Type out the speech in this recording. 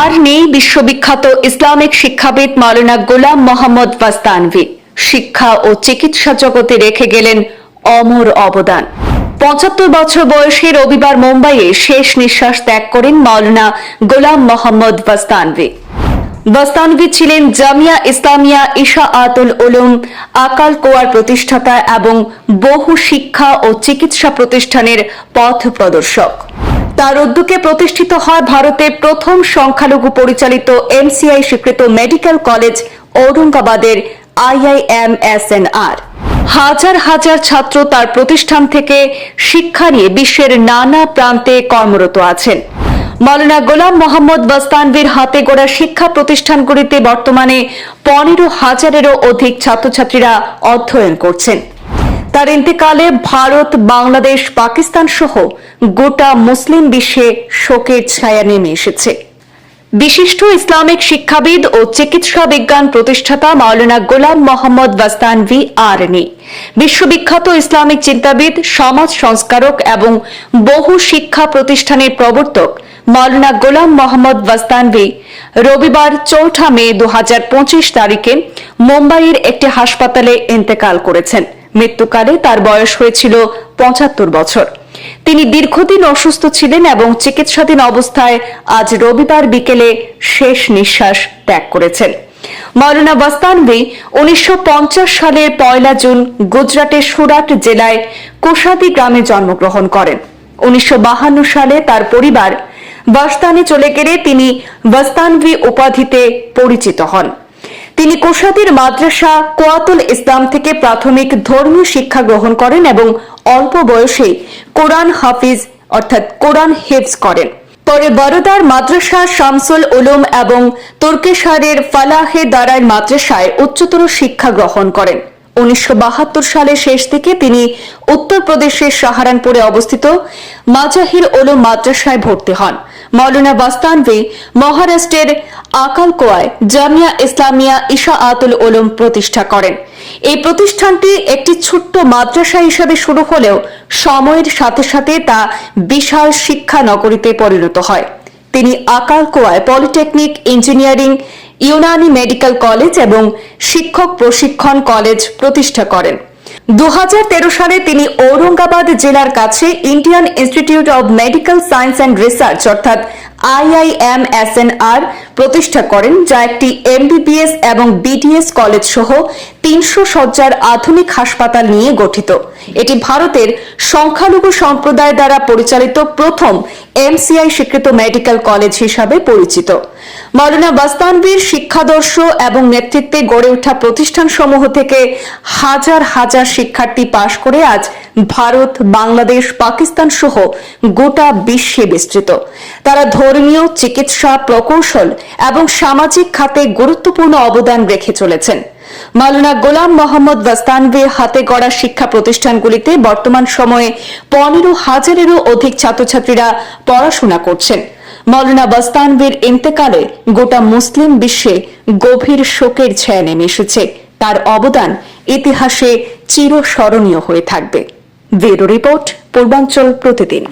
আর নেই বিশ্ববিখ্যাত ইসলামিক শিক্ষাবিদ মাওলানা গোলাম মোহাম্মদ ওয়াস্তানভি। শিক্ষা ও চিকিৎসা জগতে রেখে গেলেন অমর অবদান। পঁচাত্তর বছর বয়সে রবিবার মুম্বাইয়ে শেষ নিঃশ্বাস ত্যাগ করেন মাওলানা গোলাম মোহাম্মদ ওয়াস্তানভি। বস্তানভি ছিলেন জামিয়া ইসলামিয়া ঈশা আতুল উলুম আকাল কোয়ার প্রতিষ্ঠাতা এবং বহু শিক্ষা ও চিকিৎসা প্রতিষ্ঠানের পথ প্রদর্শক। তার উদ্যোগে প্রতিষ্ঠিত হয় ভারতের প্রথম সংখ্যালঘু পরিচালিত এমসিআই স্বীকৃত মেডিকেল কলেজ ঔরঙ্গাবাদের আইআইএমএসএনআর হাজার হাজার ছাত্র তার প্রতিষ্ঠান থেকে শিক্ষা নিয়ে বিশ্বের নানা প্রান্তে কর্মরত আছেন। মৌলানা গোলাম মোহাম্মদ বাস্তানভীর হাতে গড়া শিক্ষা প্রতিষ্ঠানগুলিতে বর্তমানে পনেরো হাজারেরও অধিক ছাত্রছাত্রীরা অধ্যয়ন করছেন। তার ইন্তেকালে ভারত, বাংলাদেশ, পাকিস্তান সহ গোটা মুসলিম বিশ্বে শোকের ছায়া নেমে এসেছে। বিশিষ্ট ইসলামিক শিক্ষাবিদ ও চিকিৎসা বিজ্ঞান প্রতিষ্ঠাতা মাওলানা গোলাম মোহাম্মদ ওয়াস্তানভি আরনি বিশ্ববিখ্যাত ইসলামিক চিন্তাবিদ, সমাজ সংস্কারক এবং বহু শিক্ষা প্রতিষ্ঠানের প্রবর্তক মাওলানা গোলাম মোহাম্মদ ওয়াস্তানভি রবিবার চৌঠা মে দু হাজার পঁচিশ তারিখে মুম্বাইয়ের একটি হাসপাতালে ইন্তেকাল করেছেন। মৃত্যুকালে তার বয়স হয়েছিল পঁচাত্তর বছর। তিনি দীর্ঘদিন অসুস্থ ছিলেন এবং চিকিৎসাধীন অবস্থায় আজ রবিবার বিকেলে শেষ নিঃশ্বাস ত্যাগ করেছেন। মৌলানা বাস্তানভি উনিশশো সালের পয়লা জুন গুজরাটের সুরাট জেলায় কোষাদি গ্রামে জন্মগ্রহণ করেন। উনিশশো সালে তার পরিবার বাস্তানে চলে গেলে তিনি বাস্তানভি উপাধিতে পরিচিত হন। তিনি কোষাদির মাদ্রাসা কোয়াতুল ইসলাম থেকে প্রাথমিক ধর্মীয় শিক্ষা গ্রহণ করেন এবং অল্প বয়সেই কোরআন হাফিজ, অর্থাৎ কোরআন হেফজ করেন। পরে বরোদার মাদ্রাসা শামসুল উলুম এবং তুর্কেশারের ফালাহে দারায় মাদ্রাসায় উচ্চতর শিক্ষা গ্রহণ করেন। উনিশশো বাহাত্তর সালের শেষ দিকে তিনি উত্তরপ্রদেশের সাহারানপুরে অবস্থিত মাজাহির ওলুম মাদ্রাসায় ভর্তি হন। মৌলানা বাস্তানভি, মহারাষ্ট্রের আকালকোয়ায় জামিয়া ইসলামিয়া ঈশা আতুল ওলুম প্রতিষ্ঠা করেন। এই প্রতিষ্ঠানটি একটি ছোট্ট মাদ্রাসা হিসেবে শুরু হলেও সময়ের সাথে সাথে তা বিশাল শিক্ষা নগরীতে পরিণত হয়। তিনি আকালকোয়ায় polytechnic engineering, Unani medical college এবং শিক্ষক প্রশিক্ষণ কলেজ প্রতিষ্ঠা করেন। দু হাজার তেরো সালে তিনি ঔরঙ্গাবাদ জেলার কাছে Indian institute of medical science and research, অর্থাৎ আইআইএমএসএনআর প্রতিষ্ঠা করেন, যা একটি এমবিবিএস এবং বিডিএস কলেজ সহ তিনশো শয্যার আধুনিক হাসপাতাল নিয়ে গঠিত। এটি ভারতের সংখ্যালঘু সম্প্রদায় দ্বারা পরিচালিত প্রথম এমসিআই স্বীকৃত মেডিকেল কলেজ হিসাবে পরিচিত। মৌলানা বাস্তানবীর শিক্ষাদর্শ এবং নেতৃত্বে গড়ে ওঠা প্রতিষ্ঠানসমূহ থেকে হাজার হাজার শিক্ষার্থী পাশ করে আজ ভারত, বাংলাদেশ, পাকিস্তান সহ গোটা বিশ্বে বিস্তৃত। তারা ধর্মীয়, চিকিৎসা, প্রকৌশল এবং সামাজিক খাতে গুরুত্বপূর্ণ অবদান রেখে চলেছেন। মাওলানা গোলাম মোহাম্মদ ওয়াস্তানভি হাতে গড়া শিক্ষা প্রতিষ্ঠানগুলিতে বর্তমান সময়ে পনেরো হাজারেরও অধিক ছাত্রছাত্রীরা পড়াশোনা করছেন। মৌলানা বাস্তানভীর ইন্তেকালে গোটা মুসলিম বিশ্বে গভীর শোকের ছায়া নেমে এসেছে। তার অবদান ইতিহাসে চিরস্মরণীয় হয়ে থাকবে। রিপোর্ট, পূর্বাঞ্চল প্রতিদিন।